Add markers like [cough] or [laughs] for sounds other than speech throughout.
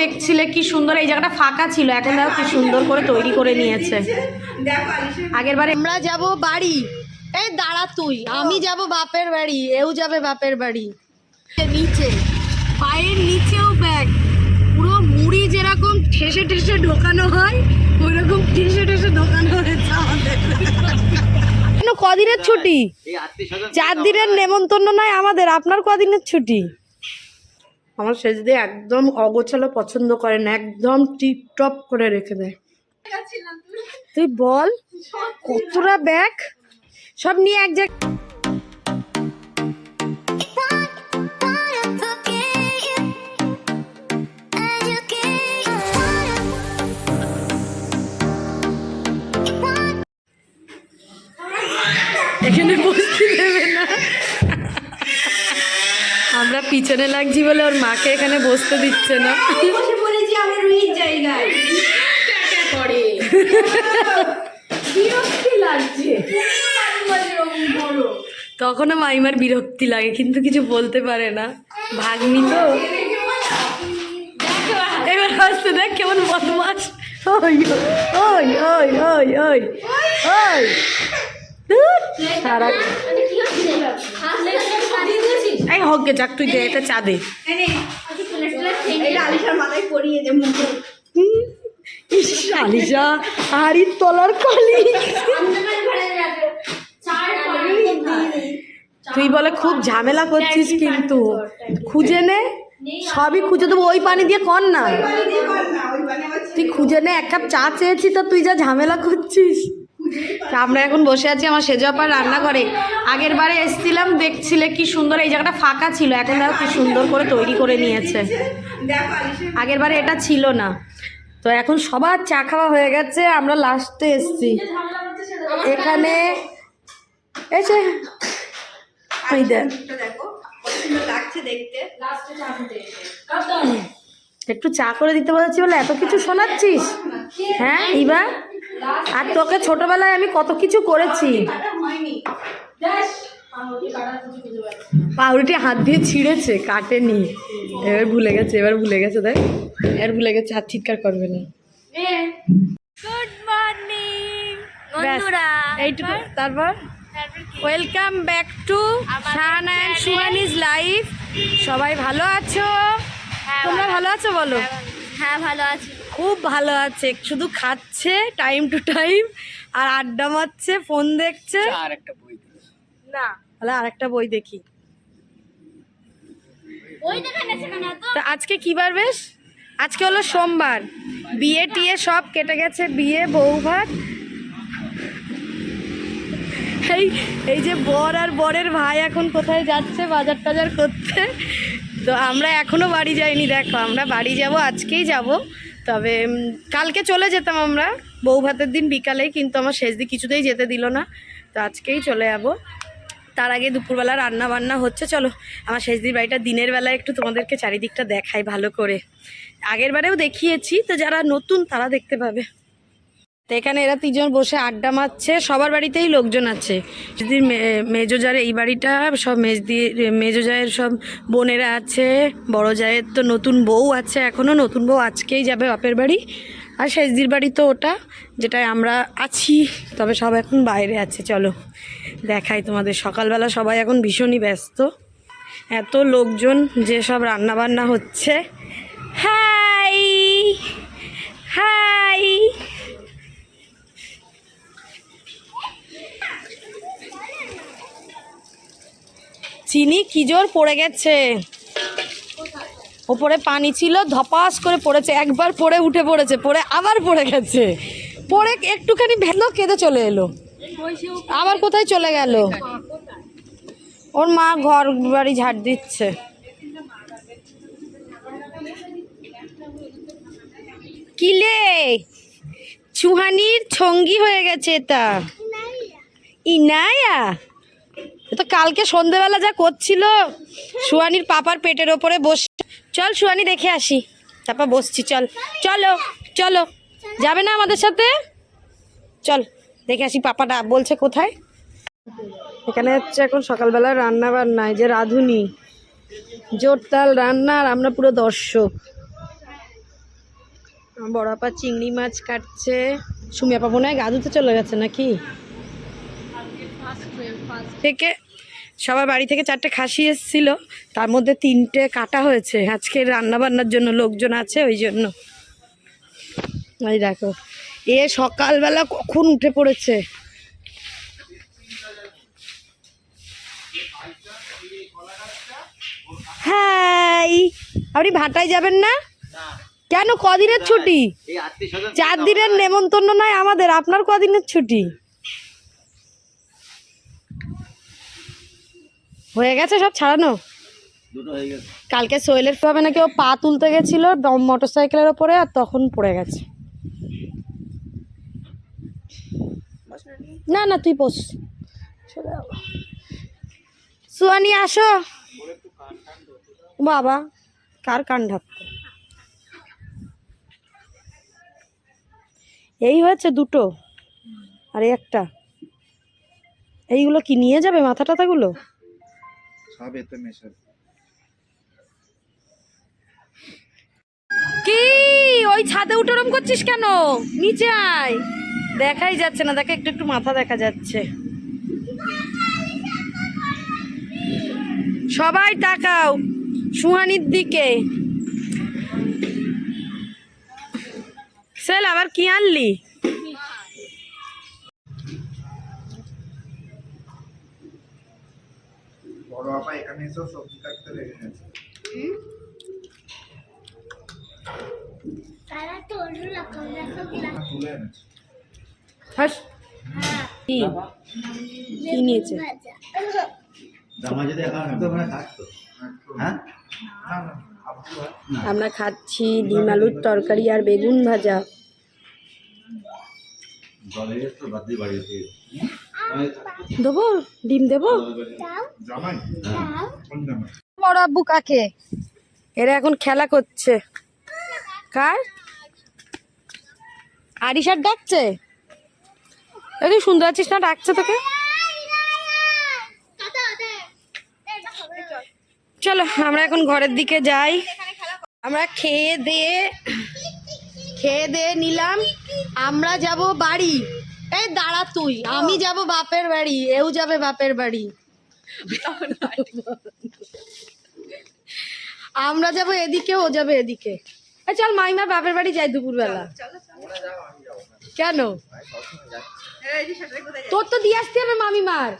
দেখছিলে কি সুন্দর এই জায়গাটা ফাঁকা ছিল এখন দেখো কি সুন্দর করে তৈরি করে নিয়েছে। আগের বারে আমরা যাব বাড়ি। এই দাঁড়া তুই আমি যাব বাপের বাড়ি এও যাবে বাপের বাড়ি। নিচে পায়ের নিচেও ব্যাগ। পুরো মুড়ি যেরকম ঠেসে ঠেসে ঢোকানো হয় ওই রকম ঠেসে ঠেসে ঢোকানো হয়েছে আমাদের। কেন কদিনের ছুটি? চার দিনের নেমন্তন্ন নয় আমাদের আপনার কদিনের ছুটি? আমার সেজদি একদম অগোছালো পছন্দ করে না একদম টিপটপ করে রেখে দেয়। তুই বল কতটা ব্যাগ? সব নিয়ে এক জায়গায় পিছনে লাগছি বলে ওর মাকে এখানে বসতে দিচ্ছে না। বসে পড়েছি আমার রুহির জায়গায় করে। বিরক্তি লাগছে। তখনও মাইমার বিরক্তি লাগে কিন্তু কিছু বলতে পারে না। ভাগ্নি তো। এবার আসতে দেখ কেমন বদমাস ওই ওই ওই ওই ওই ওই। সারা এই হোক গে যাক তুই দে এটা চা দে। আলিশা হাড়ির তলার কলি। তুই বলে খুব ঝামেলা করছিস কিন্তু। খুঁজে নে সবই খুঁজে দেবো। ওই পানি দিয়ে কর না। তুই খুঁজে নে এক কাপ চা চেয়েছি তো তুই যা ঝামেলা করছিস। আমরা এখন বসে আছি আমার সেজপার রান্না করে আগের বারে এসছিলাম, দেখছিলে কি সুন্দর, এই জায়গাটা ফাঁকা ছিল, এখন দেখো কি সুন্দর করে তৈরি করে নিয়েছে। আগের বারে এটা ছিল না। তো এখন সবার চা খাওয়া হয়ে গেছে, আমরা লাস্টে এসছি। এখানে ওই একটু চা করে দিতে বলেছি বলে এত কিছু শোনাচ্ছিস? হ্যাঁ ইবা আর তোকে ছোটবেলায় আমি কত কিছু করেছি। পাউরুটি হাত দিয়ে ছিঁড়েছে কাটেনি। এবার ভুলে গেছে এবার ভুলে গেছে দেখ। এবার ভুলে গেছে হাত চিৎকার করবে না। গুড মর্নিং এইটুকু। তারপর? Welcome back to Shahana and Suhani's life সবাই ভালো আছো? তোমরা ভালো। আছো বলো? হ্যাঁ ভালো আছি। খুব ভালো আছে। শুধু খাচ্ছে টাইম টু টাইম আর আড্ডা মারছে ফোন দেখছে। না। তাহলে আরেকটা বই দেখি। ওই দেখেন সেখানে তো। তো আজকে কি বার বেশ? আজকে হলো সোমবার। বিয়ে টিয়ে সব কেটে গেছে বিয়ে বউ ভাত। এই এই যে বর আর বরের ভাই এখন কোথায় যাচ্ছে বাজার টাজার করতে। তো আমরা এখনও বাড়ি যাইনি দেখো আমরা বাড়ি যাব আজকেই যাব। তবে কালকে চলে যেতাম আমরা। বউ ভাতের দিন বিকালে, কিন্তু আমার শেষ দিক কিছুতেই যেতে দিল না। তো আজকেই চলে যাব। তার আগে দুপুরবেলা রান্না বান্না হচ্ছে। চলো, আমার শেষ দিন বাড়িটা দিনের বেলা একটু তোমাদেরকে চারিদিকটা দেখাই ভালো করে। আগের বারেও দেখিয়েছি, তো যারা নতুন তারা দেখতে পাবে। তো এখানে এরা তিনজন বসে আড্ডা মারছে, সবার বাড়িতেই লোকজন আছে। যদি মেজো জার এই বাড়িটা, সব মেজদি মেজো জায়ের সব বোনেরা আছে, বড় জায়ের তো নতুন বউ আছে এখনও নতুন বউ আজকেই যাবে বাপের বাড়ি। আর শেষদির বাড়ি তো ওটা, যেটায় আমরা আছি, তবে সব এখন বাইরে আছে, চলো দেখাই তোমাদের। সকালবেলা সবাই এখন ভীষণই ব্যস্ত। এত লোকজন যে সব রান্নাবান্না হচ্ছে। হাই! হাই! চিনি কি জোর পড়ে গেছে? ওপরে পানি ছিল, ধপাস করে পড়েছে, একবার পড়ে উঠে পড়েছে, পড়ে আবার পড়ে গেছে। পড়ে একটুখানি ভেলো, কেঁদে চলে এলো। আবার কোথায় চলে গেল? ওর মা ঘর বাড়ি ঝাড় দিচ্ছে। কিলে চুহানির ছঙ্গি হয়ে গেছে এটা। ইনায়া? তো কালকে সন্ধেবেলা যা করছিল, সুহানির পাপার পেটের ওপরে বস চল সুহানি দেখে আসি। তারপর বসছি, চল। চলো চলো। যাবে না আমাদের সাথে? চল, দেখে আসি পাপাটা বলছে কোথায়। এখানে হচ্ছে এখন সকালবেলা রান্না বান্না এই যে রাঁধুনি। জোরতাল রান্না, আর আমরা পুরো দর্শক। বড় আপা চিংড়ি মাছ কাটছে। সুমিয়া আপা হয় গাদুতে চলে গেছে নাকি? থেকে সবার বাড়ি থেকে চারটে খাসি এসেছিল। তার মধ্যে তিনটে কাটা হয়েছে। আজকে রান্না বান্নার জন্য লোকজন আছে ওই জন্য। দেখো এ সকালবেলা কখন উঠে পড়েছে? হাই আপনি ভাটায় যাবেন না? কেন? কদিনের ছুটি? চার দিনের নেমন্তন্ন নয় আমাদের আপনার কদিনের ছুটি? হয়ে গেছে সব ছাড়ানো? কালকে সোহেলের পাবে নাকি ও পা তুলতে গেছিল মোটর সাইকেলের ওপরে আর তখন পড়ে গেছে। না না তুই বস। সুয়ানি আসো। বাবা কার কান ঢাকতো? এই হয়েছে দুটো আর একটা। এইগুলো কি নিয়ে যাবে মাথা টাথাগুলো? সব এতে কি? ওই ছাদে উঠে ওরম করছিস কেন? নিচে আয়। দেখাই যাচ্ছে না, দেখে একটু একটু মাথা দেখা যাচ্ছে। সবাই তাকাও, সুহানির দিকে। সেল, আবার কি আনলি? আপা এখানে এসেও সবজি কাটতে লেগে গেছে। হ্যাঁ আব্বু আর আমরা খাচ্ছি ডিম আলুর তরকারি আর বেগুন ভাজা। বাড়ি দেবো? ডিম দেবো? বড় আব্বু কাকে এরা এখন খেলা করছে। কার? আরিসার ডাকছে? তুই শুনতে পাচ্ছিস না ডাকছে তোকে? চলো আমরা এখন ঘরের দিকে যাই। আমরা খেয়ে দিয়ে খেয়ে দিয়ে নিলাম। আমরা যাব বাড়ি। এই দাঁড়া তুই। আমি যাব বাপের বাড়ি এও যাবে বাপের বাড়ি। আমরা যাব এদিকে ও যাবে এদিকে। চল মাইমার বাপের বাড়ি যাই দুপুরবেলা। কেন? তোর তো দিয়ে আসতে হবে মামিমার।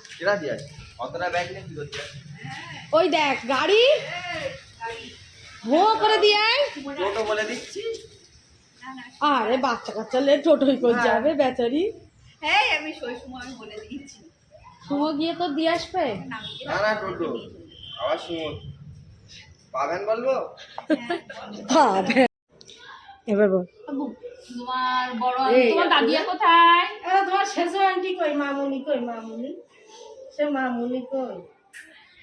ওই দেখ গাড়ি। ভো করে দিয়ে আরে বাচ্চা কাচ্চা লে টোটোই করে যাবে বেচারি। হ্যাঁ আমি সই সময় বলে দিয়েছি। সুমো গিয়ে তো দিয়ে আসবে? না না টোটো। আবার সুমন পাবেন বলব এবার বল। তোমার বড় তোমার দাদিয়া কোথায়? তোমার শেষে আন্টি কই? মামুনি কই মামুনি? সে মামুনি কই?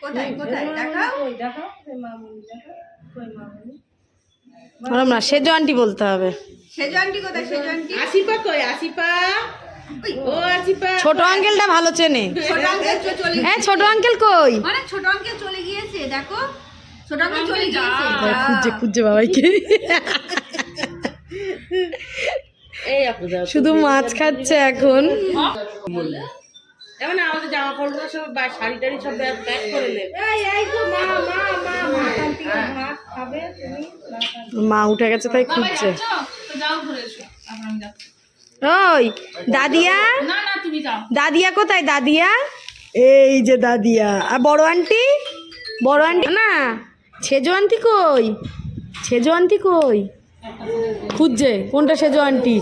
কোথায় কোথায়? দেখাও। কই? দেখাও সে মামুনি দেখাও। কই মামুনি? বললাম না সেজো আন্টি বলতে হবে। সেজো আন্টি কোথায় সেজো আন্টি? আসিপা কই? আসিপা ছোট আঙ্কেলটা ভালো চেনে। ছোট আঙ্কেল তো চলে হ্যাঁ ছোট আঙ্কেল কই? মানে ছোট আঙ্কেল চলে গিয়েছে দেখো। ছোট আঙ্কেল চলে গিয়েছে। খুঁজছে খুঁজছে বাবাইকে। শুধু মাছ খাচ্ছে এখন। এমন আমাদের জামা কাপড়গুলো সব শাড়ি টাড়ি সব প্যাক করে মা উঠে গেছে তাই খুঁজছে। যাও ঘুরে এসো। আমি যাচ্ছি। ওই দাদিয়া? না না তুমি যাও। দাদিয়া কোথায় দাদিয়া? এই যে দাদিয়া। আর বড় আন্টি? বড় আন্টি না সেজো আন্টি কই? সেজো আন্টি কই? খুঁজছে কোনটা সেজো আন্টি?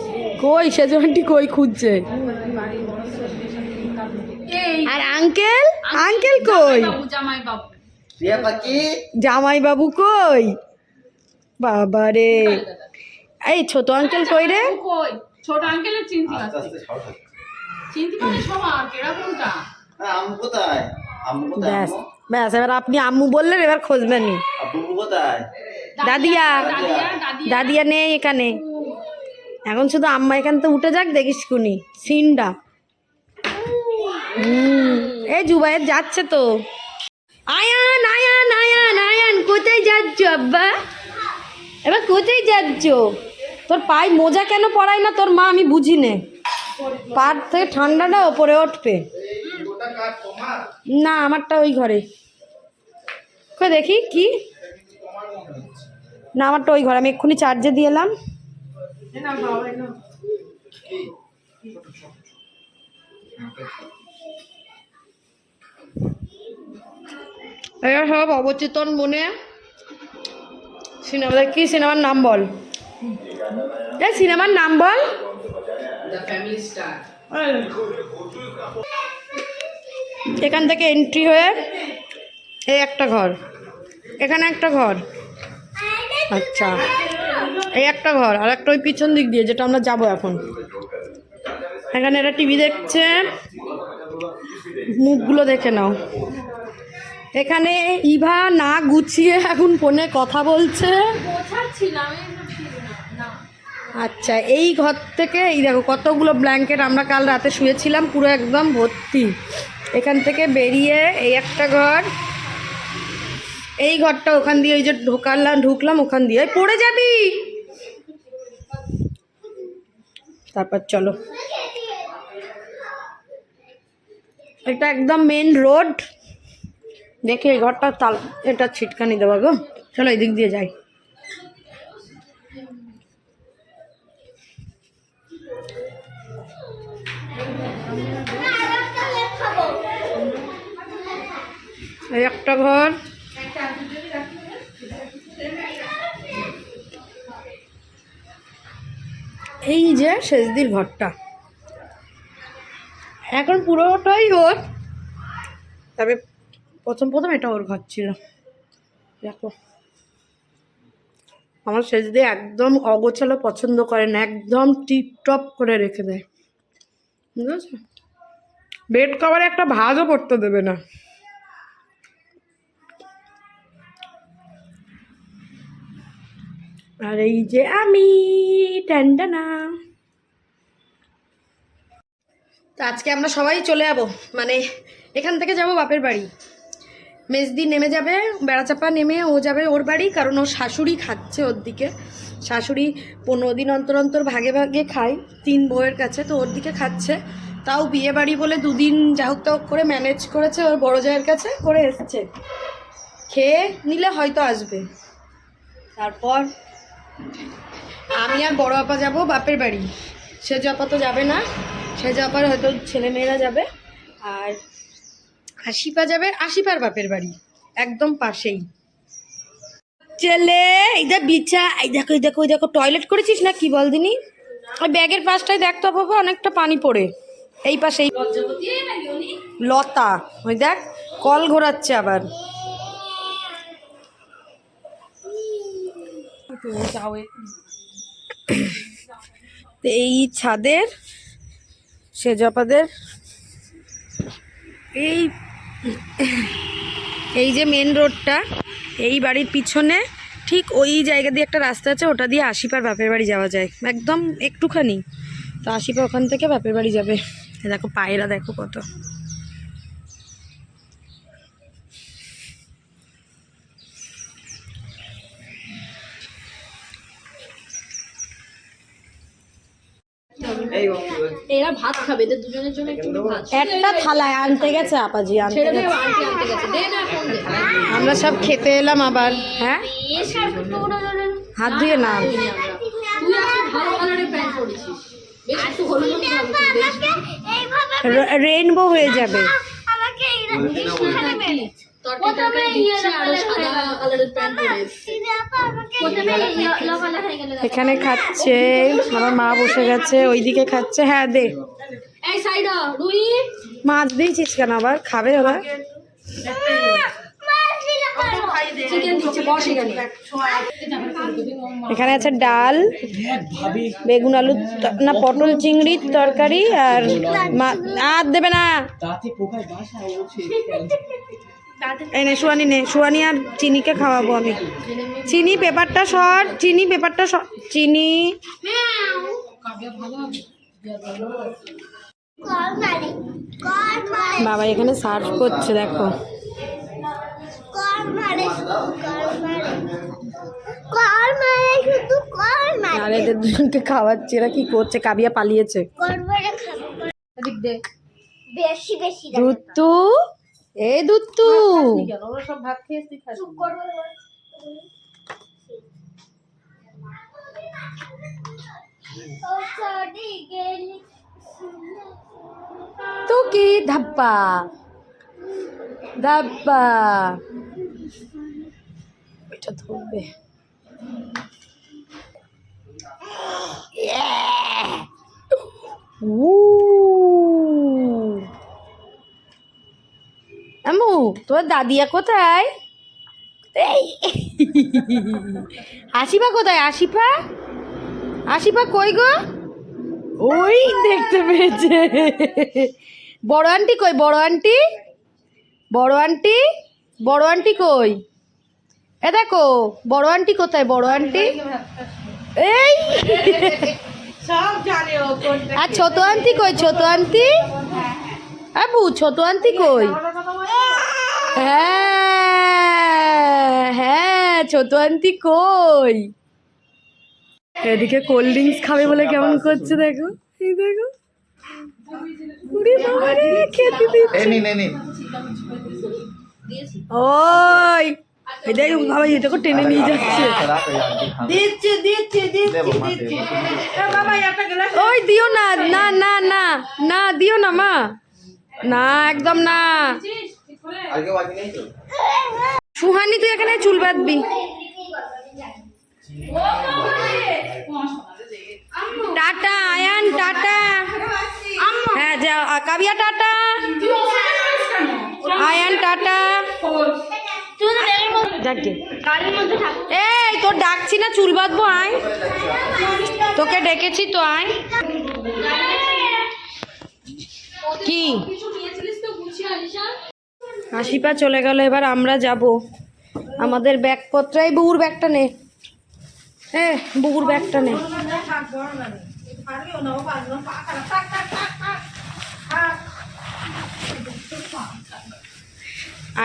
কই সেজো আন্টি কই খুঁজছে? আর আঙ্কেল? আঙ্কেল কই? বাবু জামাই বাবু জামাই বাবু কই? বাবা রে এই ছোট আঙ্কেল কই রে? কই? ছোট আঙ্কেলের চিনতে আস্তে চিনতে সবার কেডা কোনটা? হ্যাঁ আম্মু কোথায়? আম্মু কোথায় ব্যাস ব্যাস এবার আপনি আম্মু বললেন এবার খুঁজবেন। আব্বু কোথায়? দাদিয়া দাদিয়া। দাদিয়া দাদিয়া। নেই এখানে। এখন শুধু আম্মা এখান তো উঠে যাক দেখিস কুনি সিনটা হুম। এই জুবাইয়ের যাচ্ছে তো। আয়ান আয়ান আয়ান আয়ান কোথায় যাচ্ছ আব্বা? এবার কোথায় যাচ্ছ? তোর পায়ে মোজা কেন পরাই না? তোর মা, আমি বুঝি নে পার থেকে ঠান্ডাটা ওপরে উঠবে। না, আমারটা ওই ঘরে। দেখি, কি? না, আমারটা ওই ঘরে। আমি এক্ষুনি চার্জে দিয়ে এলাম। এরা সব অবচেতন মনে। সিনেমা কি সিনেমার নাম বল? এই সিনেমার নাম বল? এখান থেকে এন্ট্রি হয়ে এই একটা ঘর। এখানে একটা ঘর। আচ্ছা। এই একটা ঘর আর একটা ওই পিছন দিক দিয়ে যেটা আমরা যাব এখন। এখানে এরা টিভি দেখছে। মুখগুলো দেখে নাও। এখানে ইভা না গুছিয়ে এখন ফোনে কথা বলছে। আচ্ছা এই ঘর থেকে, এই দেখো কতগুলো ব্ল্যাঙ্কেট আমরা কাল রাতে শুয়েছিলাম, পুরো একদম ভর্তি। এখান থেকে বেরিয়ে এই একটা ঘর, এই ঘরটা ওখান দিয়ে ওই যে ঢোকালাম ঢুকলাম, ওখান দিয়ে। পড়ে যাবি! তারপর চলো। এটা একদম মেন রোড দেখে এই ঘরটা তাল, এটা ছিটকানি দেওয়া গো। চলো এই দিক দিয়ে যাই। এই একটা ঘর। এই যে শেষদির ঘরটা। এখন পুরোটাই ওর। তবে প্রথম প্রথম এটা ওর ঘর ছিল। দেখো। আমার শেষ দিয়ে একদম অগোছালো পছন্দ করে না, একদম টিপটপ করে রেখে দেয়। বুঝেছ? বেড কভারে একটা ভাজও পড়তে দেবে না। আর এই যে আমি ট্যান্ডানা তো আজকে আমরা সবাই চলে যাব মানে এখান থেকে যাব বাপের বাড়ি। মেজদি নেমে যাবে, বেড়াচাপা নেমে ও যাবে ওর বাড়ি, কারণ ও শাশুড়ি খাচ্ছে ওর দিকে। শাশুড়ি পনেরো দিন অন্তর অন্তর ভাগে ভাগে খায়, তিন বউয়ের কাছে, তো ওর দিকে খাচ্ছে। তাও বিয়ে বাড়ি বলে দুদিন যা হোক তাও করে ম্যানেজ করেছে, ওর বড় জায়ের কাছে করে এসছে। খেয়ে নিলে হয়তো আসবে। তারপর আমি আর বড় আপা যাব বাপের বাড়ি। সে আপা তো যাবে না, সে আপার হয়তো ছেলে মেয়েরা যাবে। আর আশিপা যাবে, আশিপার বাপের বাড়ি, একদম পাশেই। ছেলে এই দেখ বিছা, এই দেখো এই দেখো এই দেখো টয়লেট করেছিস না কি বল দিনি? ওই ব্যাগের পাশটায় দেখতো বাবা, অনেকটা পানি পড়ে। এই পাশেই। লতা, ওই দেখ, কল ঘোরাচ্ছে আবার। এই ছাদের, সেজপাদের, এই এই যে মেন রোডটা এই বাড়ির পিছনে ঠিক ওই জায়গা দিয়ে একটা রাস্তা আছে, ওটা দিয়ে আশিপার বাপের বাড়ি যাওয়া যায়। একদম একটুখানি। তো আশিপা ওখান থেকে বাপের বাড়ি যাবে। দেখো পায়রা, দেখো কত এই বক্তব্য এরা ভাত খাবে এদের দুজনের জন্য একটু ভাত। একটা থালায় আনতে গেছে আপাজি আনতে গেছে। আনতে গেছে দে না ফোন দে। আমরা সব খেতে এলাম আবার হ্যাঁ? হাত ধুয়ে না। রেইনবো হয়ে যাবে। ইয়েলো কালার হয়ে গেল। এখানে খাচ্ছে আমার মা বসে গেছে ওইদিকে খাচ্ছে হ্যাঁ দে। এই সাইডা রুই। মাছ দিয়েছিস কেন আবার? খাবে ওরা। চিকেন দিচ্ছে বস এখানে। এখানে আছে ডাল বেগুন আলু না পটল চিংড়ির তরকারি আর মা- আর দেবে না। [laughs] এই নে সুয়ানি নে সুয়ানি আর চিনিকে খাওয়াবো আমি। চিনি পেপারটা শর্ট চিনি পেপারটা শর্ট চিনি। বাবা এখানে সার্ভ করছে দেখো। আর এদের দুজনকে খাওয়াচ্ছে এরা কি করছে? কাবিয়া পালিয়েছে। বেশি এ দুত্তু। কেন? ওরা সব ভাত খেয়েছি তুই খাস তো কি ধাপ্পা ধাপ্পা। ওইটা ধরবে। Ooh. আম্মু তোমার দাদিয়া কোথায়? এই। আশিফা কোথায়? আশিফা? আশিফা কই গো? ওই দেখতে পেয়েছে। বড় আন্টি কই? বড় আন্টি? বড় আন্টি? বড় আন্টি কই? এ দেখো বড় আন্টি কোথায়? বড় আন্টি? এই। আর ছোট আন্টি কই? ছোট আন্টি? আবু ছোট আন্টি কই? হ্যাঁ হ্যাঁ ছোট আন্টি কই? এদিকে কোল্ড ড্রিঙ্কস খাবে বলে কেমন করছে দেখো? এই দেখো। উড়ে বাবা রে, খেতে দিচ্ছে। এই নিন নিন। ওই এই দেখো বাবা এটাকে টেনে নিয়ে যাচ্ছে। দিচ্ছি দিচ্ছি দিচ্ছি দিচ্ছি। বাবা একটা গ্লাস ওই দিও না না না না না দিও না মা। না, একদম না। সুহানি, তুই এখানে চুল বাঁধবি। Tata, Ayaan, tata. হ্যাঁ যা, কাবিয়া, টাটা। আয়ান, টাটা। এই, তোর ডাকছি না, চুল বাঁধবো, আয়। তোকে ডেকেছি তো, আয়। কি? আশিপা চলে গেল, এবার আমরা যাব। আমাদের ব্যাগপত্র, এই ব্যাগটা নে। হ্যাঁ বুগুর ব্যাগটা নে।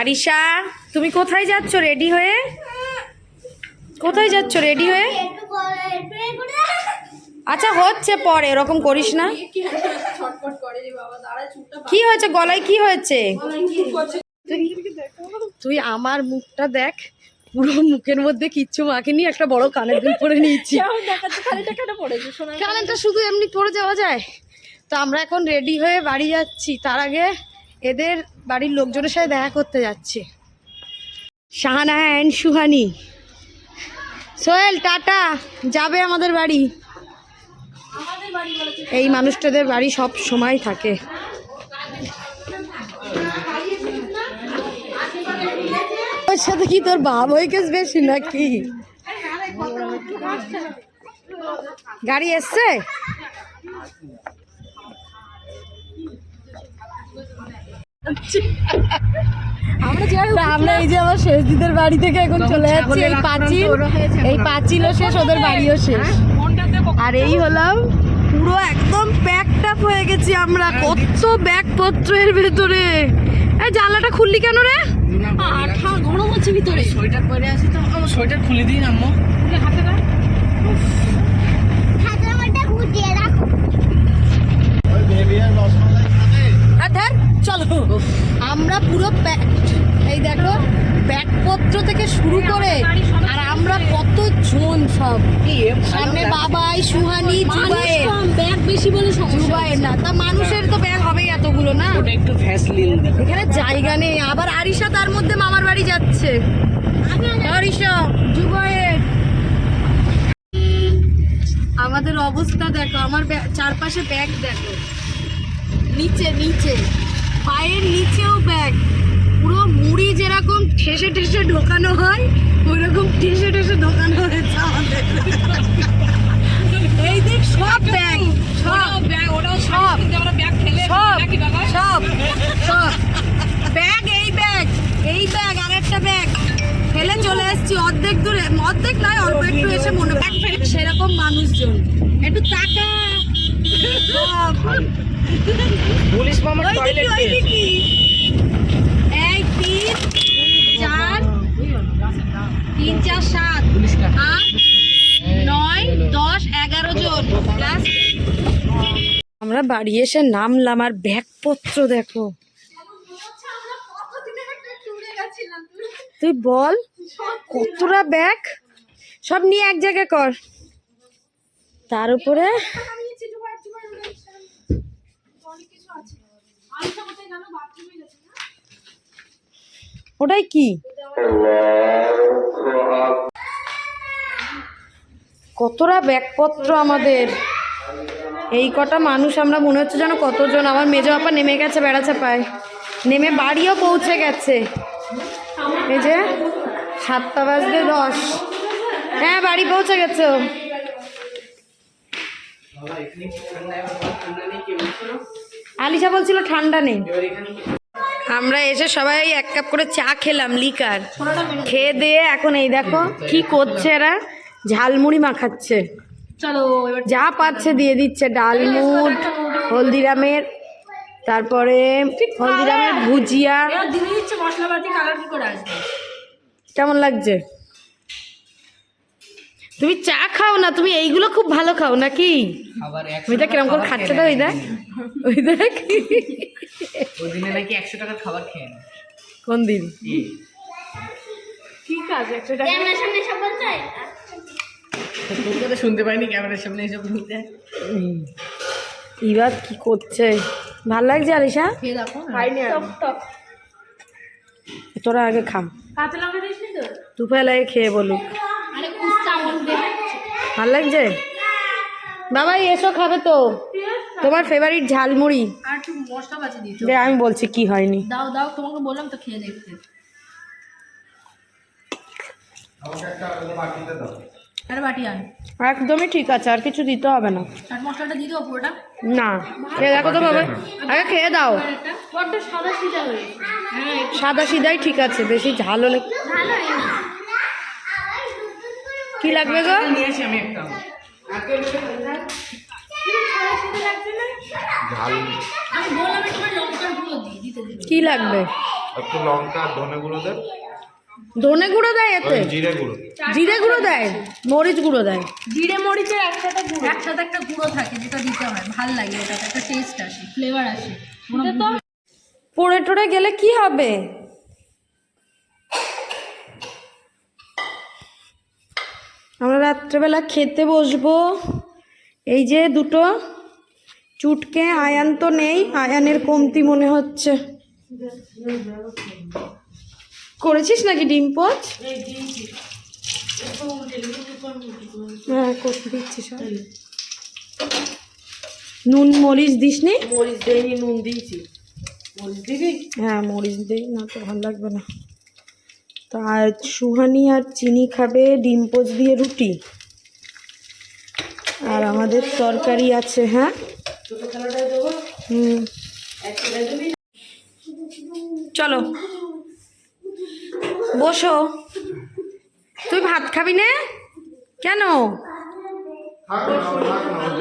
আরিশা, তুমি কোথায় যাচ্ছ? রেডি হয়ে? কোথায় যাচ্ছ? রেডি হয়ে? আচ্ছা হচ্ছে পরে, এরকম করিস না। কি হয়েছে? গলায় কি হয়েছে? তুই আমার মুখটা দেখ, পুরো মুখের মধ্যে কিচ্ছু মাখিনি একটা বড় কানের দুল পরে নিয়েছি। কানেরটা শুধু এমনি পরে যাওয়া যায়। তো আমরা এখন রেডি হয়ে বাড়ি যাচ্ছি। তার আগে এদের বাড়ির লোকজনের সাথে দেখা করতে যাচ্ছি। শাহানা অ্যান্ড সুহানি। সোহেল, টাটা। যাবে আমাদের বাড়ি। এই মানুষটাদের বাড়ি সব সময় থাকে। ওর সাথে কি তোর ভাব হয়ে গেছে বেশি নাকি? গাড়ি এসছে? আমরা এই যে আমার শেষ দিদের বাড়ি থেকে এখন চলে যাচ্ছি এই পাঁচিল। এই পাঁচিলও শেষ ওদের বাড়িও শেষ। আর এই হলাম পুরো একদম প্যাকড আপ হয়ে গেছি আমরা। কত ব্যাগপত্র এর ভেতরে। এই জানলাটা খুললি কেন রে? আঠা গরম আছে ভিতরে। সোয়েটার পরে আসি তো। আমার সোয়েটার খুলে দিন আম্মু। আর ধর চলো। আমরা পুরো এই দেখো ব্যাগপত্র থেকে শুরু করে আর আমরা কত জন সব। সামনে বাবাই সুহানি জুবাইয়ের ব্যাগ বেশি বলে জুবাইয়ের না তা মানুষের তো ব্যাগ হবেই এতগুলো না? ওটা একটু ভ্যাসলিন এখানে জায়গা নেই আবার আরিশা তার মধ্যে মামার বাড়ি যাচ্ছে। আরিশা জুবাইয়ের আমাদের অবস্থা দেখো আমার চারপাশে ব্যাগ দেখো। নিচে নিচে। পায়ের নিচেও ব্যাগ। পুরো মুড়ি যেরকম ঠেসে ঠেসে ঢোকানো হয় ওই রকম ঠেসে ঠেসে ঢোকানো হয়েছে আমাদের। এই সব ব্যাগ সব। ব্যাগ সব। আমরা ব্যাগ সব সব সব। ব্যাগ এই ব্যাগ এই ব্যাগ আর একটা ব্যাগ। ফেলে চলে এসেছি অর্ধেক দূরে অর্ধেক নয় অল্প একটু এসে মনে ব্যাগ ফেলে সেরকম মানুষজন। একটু টাকা পুলিশ মামা টয়লেট তিন চার তিন চার সাত আট নয় দশ এগারো আমরা বাড়ি এসে নামলাম আর ব্যাগপত্র দেখো। তুই বল কতটা ব্যাগ? সব নিয়ে এক জায়গায় কর। তার উপরে ওটাই কি? কতটা ব্যাগপত্র আমাদের। এই কটা মানুষ আমরা, মনে হচ্ছে যেন কতজন। আমার মেজো আপা নেমে গেছে বেড়াচ্ছে পায় নেমে বাড়িও পৌঁছে গেছে। এই যে, সাতটা বাজতে দশ। হ্যাঁ বাড়ি পৌঁছে গেছে। আলিশা বলছিল ঠান্ডা নেই। আমরা এসে সবাই এক কাপ করে চা খেলাম লিকার। খেয়ে দিয়ে এখন এই দেখো কি করছে এরা? ঝালমুড়ি মাখাচ্ছে। চলো যা পাচ্ছে দিয়ে দিচ্ছে ডালমুট হলদিরামের তারপরে হলদিরামের ভুজিয়া। এবার দিয়ে দিচ্ছে মশলাপাতি কালার কি করে আসবে? কেমন লাগছে? তুমি চা খাও না তুমি এইগুলো খুব ভালো খাও নাকি? খাবার একশো ওই কিরম করে খাচ্ছে তো ওই দেখ। ওই দেখ দিনে নাকি একশো টাকার খাবার খেয়ে না কোন দিন? ক্যামেরার সামনে সব বলতে হয়? তোর কথা শুনতে পাইনি ক্যামেরার সামনে এসব বলতে এবার কি করছে? ভালো লাগছে আলিশা? খেয়ে দেখো তোরা আগে খাম। কাঁচা লঙ্কা দিস নি তো? দুপুরবেলায় খেয়ে বলুক। ভালো লাগছে? বাবাই এসো খাবে তো। তোমার ফেভারিট ঝালমুড়ি। আর একটু মশলাপাতি দিত দে আমি বলছি কি হয়নি। দাও দাও তোমাকে বললাম তো খেয়ে দেখতে আরে বাটি আন। একদমই ঠিক আছে আর কিছু দিতে হবে না। না। খেয়ে দেখো তো বাবা। আগে খেয়ে দাও। সাদা সিধাই ঠিক আছে বেশি ঝাল হলে কি লাগবে গো? নিয়ে আসি আমি একটা। কি লাগবে? একটু লঙ্কা ধনে গুঁড়ো দেয় ধনে গুঁড়ো দেয় এতে? জিরে গুঁড়ো। জিরে গুঁড়ো দেয়? মরিচ গুঁড়ো দেয়? জিরে মরিচের একসাথে গুঁড়ো। একসাথে একটা গুঁড়ো থাকে যেটা দিতে হয়। ভালো লাগে ওটাতে একটা টেস্ট আসে ফ্লেভার আসে। পড়ে টড়ে গেলে কি হবে? রাত্রেবেলা খেতে বসবো। এই যে দুটো। চুটকে আয়ান তো নেই আয়ানের কমতি মনে হচ্ছে। করেছিস নাকি ডিম পোচ? হ্যাঁ করতে দিচ্ছি সব। নুন মরিচ দিসনি? মরিচ দেয়নি নুন দিয়েছি। মরিচ দিবি? হ্যাঁ মরিচ দিই না তো ভালো লাগবে না। তা আর সুহানি আর চিনি খাবে, ডিম পোচ দিয়ে রুটি। আর আমাদের তরকারি আছে হ্যাঁ? চলো। বসো। তুই ভাত খাবি না? কেন?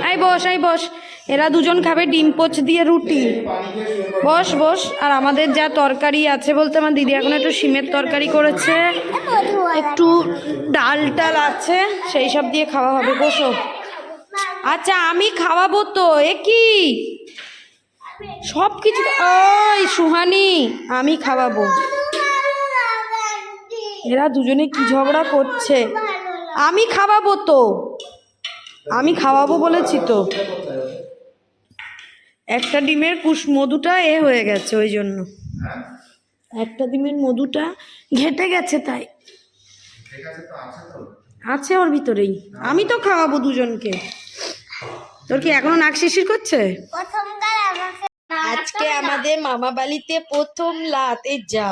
এই বস আই বস। এরা দুজন খাবে ডিম পোচ দিয়ে রুটি। বস বস। আর আমাদের যা তরকারি আছে বলতে আমার দিদি এখন একটু শিমের তরকারি করেছে। একটু ডাল টাল আছে, সেই সব দিয়ে খাওয়া হবে। বসো। আচ্ছা আমি খাওয়াবো তো। এ কি? সব কিছু ওই সুহানি, আমি খাওয়াবো। এরা দুজনে কি ঝগড়া করছে? আমি খাওয়াবো তো। আমি খাওয়াবো বলেছি তো। একটা ডিমের কুশ মধুটা এ হয়ে গেছে ওই জন্য। একটা ডিমের মধুটা ঘেটে গেছে তাই। আছে ওর ভিতরেই। আমি তো খাওয়াবো দুজনকে। তোর কি এখনও নাক শিশির করছে? আজকে আমাদের মামা বাড়িতে প্রথম রাতে। যা।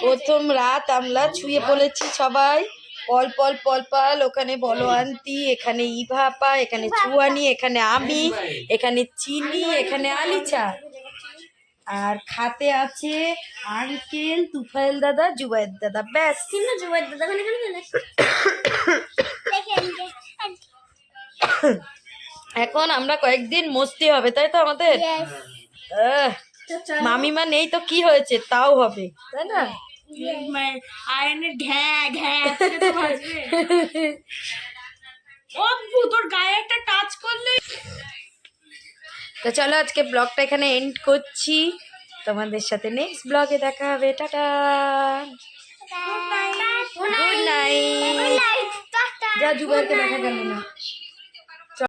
প্রথম রাত আমরা ছুঁয়ে পড়েছি সবাই। পল পল পল পল ওখানে বলো আন্টি এখানে ইভাপা এখানে চুয়ানি এখানে আমি এখানে চিনি এখানে আলিচা। আর খাতে আছে আঙ্কেল তুফাইল দাদা জুবাইর দাদা ব্যাস। জুবাইর দাদা ওখানে কেন চলে এখন আমরা কয়েকদিন মস্তি হবে তাই তো আমাদের? মামিমা নেই তো কি হয়েছে তাও হবে তাই না? আয়নের ঘ্যা ঘ্যা তোর গায়ে একটা টাচ করলে তো চলো আজকে ব্লগটা এখানে এন্ড করছি। তোমাদের সাথে নেক্সট ব্লগে দেখা হবে। টাটা। গুড নাইট যা জুবাইরকে দেখা গেল না।